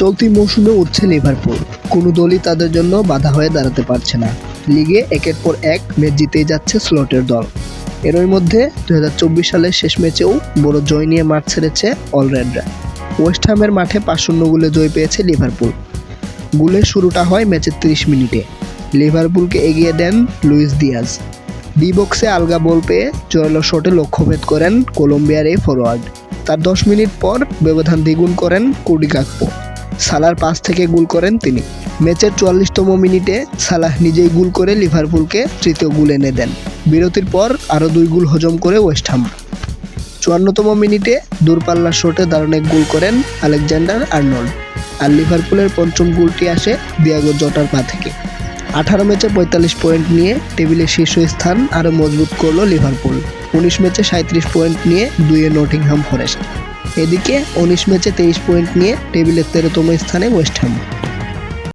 চলতি মৌসুমে উঠছে লিভারপুল। কোনো দলই তাদের জন্য বাধা হয়ে দাঁড়াতে পারছে না। লিগে একের পর এক ম্যাচ জিতেই যাচ্ছে স্লটের দল। এরই মধ্যে দু হাজার চব্বিশ সালের শেষ ম্যাচেও বড় জয় নিয়ে মাঠ ছেড়েছে অলরেডরা ওয়েস্ট হামের মাঠে পাঁচ শূন্য গোলে জয় পেয়েছে লিভারপুল। গোলের শুরুটা হয় ম্যাচের তিরিশ মিনিটে। লিভারপুলকে এগিয়ে দেন লুইস দিয়াজ। ডি বক্সে আলগা বল পেয়ে জোরালো শটে লক্ষ্যভেদ করেন কলম্বিয়ার এই ফরোয়ার্ড। তার দশ মিনিট পর ব্যবধান দ্বিগুণ করেন কুডি কাকপো সালার পাস থেকে গোল করেন তিনি। ম্যাচের চুয়াল্লিশতম মিনিটে সালাহ নিজেই গোল করে লিভারপুলকে তৃতীয় গোল এনে দেন। বিরতির পর আরও দুই গোল হজম করে ওয়েস্ট হাম। চুয়ান্নতম মিনিটে দূরপাল্লার শটে দারুণ এক গোল করেন আলেকজান্ডার আর্নল্ড। আর লিভারপুলের পঞ্চম গোলটি আসে দিয়াগো জটার পা থেকে। আঠারো ম্যাচে পঁয়তাল্লিশ পয়েন্ট নিয়ে টেবিলে শীর্ষস্থান আরও মজবুত করল লিভারপুল। উনিশ ম্যাচে সাঁত্রিশ পয়েন্ট নিয়ে দুইয়ে নটিংহাম ফরেস্ট। এদিকে উনিশ ম্যাচে তেইশ পয়েন্ট নিয়ে টেবিলের তেরোতম স্থানে ওয়েস্ট হাম।